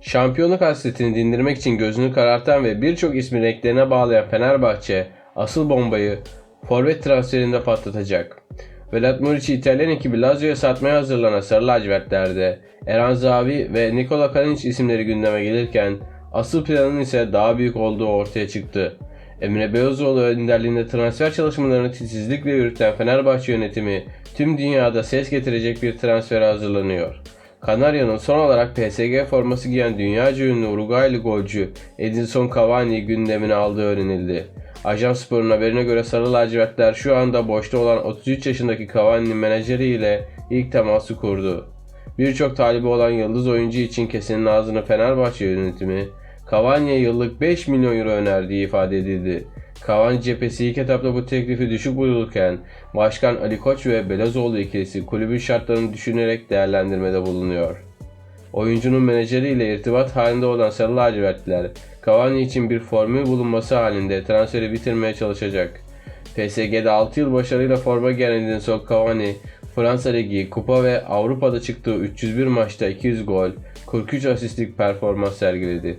Şampiyonluk hasretini dindirmek için gözünü karartan ve birçok ismi renklerine bağlayan Fenerbahçe asıl bombayı forvet transferinde patlatacak. Vedat Muriç'i İtalyan ekibi Lazio'ya satmaya hazırlanan Sarı Lacivertler'de Eren Zavi ve Nikola Kalinic isimleri gündeme gelirken asıl planın ise daha büyük olduğu ortaya çıktı. Emre Beyozoğlu önderliğinde transfer çalışmalarını titizlikle yürüten Fenerbahçe yönetimi tüm dünyada ses getirecek bir transfere hazırlanıyor. Kanarya'nın son olarak PSG forması giyen dünyaca ünlü Uruguaylı golcü Edinson Cavani gündemine aldığı öğrenildi. Ajans Spor'un haberine göre Sarı Lacivertler şu anda boşta olan 33 yaşındaki Cavani'nin menajeriyle ilk teması kurdu. Birçok talibi olan yıldız oyuncu için kesenin ağzını Fenerbahçe yönetimi Cavani'ye yıllık 5 milyon euro önerdiği ifade edildi. Cavani cephesi ilk etapta bu teklifi düşük bulurken Başkan Ali Koç ve Belazoğlu ikilisi kulübün şartlarını düşünerek değerlendirmede bulunuyor. Oyuncunun menajeriyle irtibat halinde olan Sarı Lacivertliler, Cavani için bir formül bulunması halinde transferi bitirmeye çalışacak. PSG'de 6 yıl başarıyla forma giyen Edinson Cavani, Fransa Ligi, Kupa ve Avrupa'da çıktığı 301 maçta 200 gol, 43 asistlik performans sergiledi.